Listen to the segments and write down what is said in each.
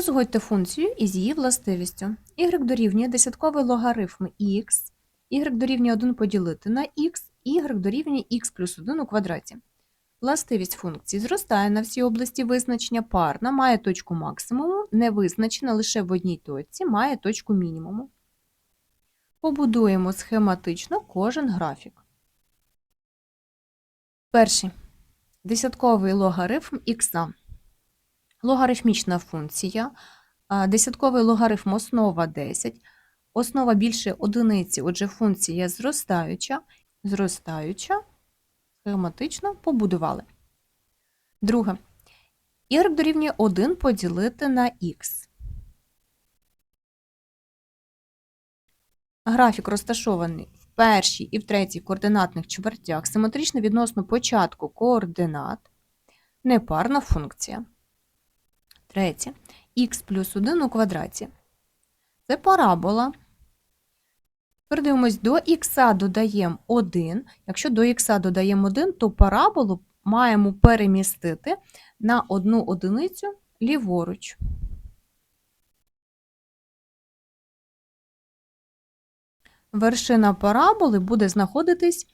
Узгодьте функцію із її властивістю. y дорівнює десятковий логарифм x, y дорівнює 1 поділити на x, y дорівнює x плюс 1 у квадраті. Властивість функції зростає на всій області визначення, парна, має точку максимуму, не визначена лише в одній точці, має точку мінімуму. Побудуємо схематично кожен графік. Перший. Десятковий логарифм х. Логарифмічна функція. Десятковий логарифм основа 10. Основа більше одиниці, отже, функція зростаюча. Зростаюча. Схематично побудували. Друге. Y дорівнює 1 поділити на х. Графік розташований в першій і в третій координатних чвертях симетрично відносно початку координат. Непарна функція. Третє. х плюс 1 у квадраті. Це парабола. Тепер дивимось, до х додаємо 1. Якщо до х додаємо 1, то параболу маємо перемістити на одну одиницю ліворуч. Вершина параболи буде знаходитись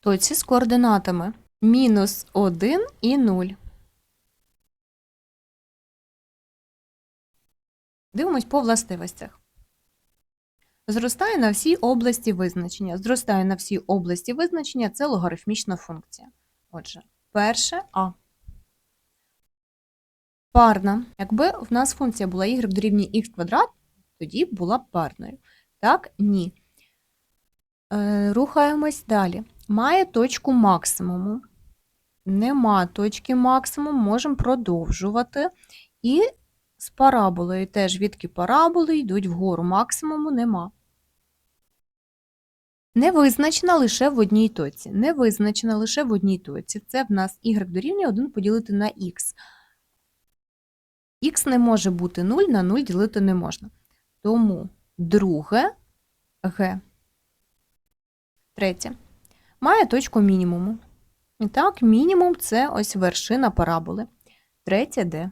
в точці з координатами мінус 1 і 0. Дивимось по властивостях. Зростає на всій області визначення. Зростає на всій області визначення це логарифмічна функція. Отже, перше А. Парна. Якби в нас функція була y дорівнює х квадрат, тоді була б парною. Так, ні. Е, рухаємось далі. Має точку максимуму. Нема точки максимуму, можемо продовжувати. І з параболою теж відки параболи йдуть вгору максимуму нема. Не визначена лише в одній точці. Не визначена лише в одній точці. Це в нас y дорівнює 1 поділити на х. х не може бути 0, на 0 ділити не можна. Тому друге г. Третє. Має точку мінімуму. І так, мінімум це ось вершина параболи. Третє Д.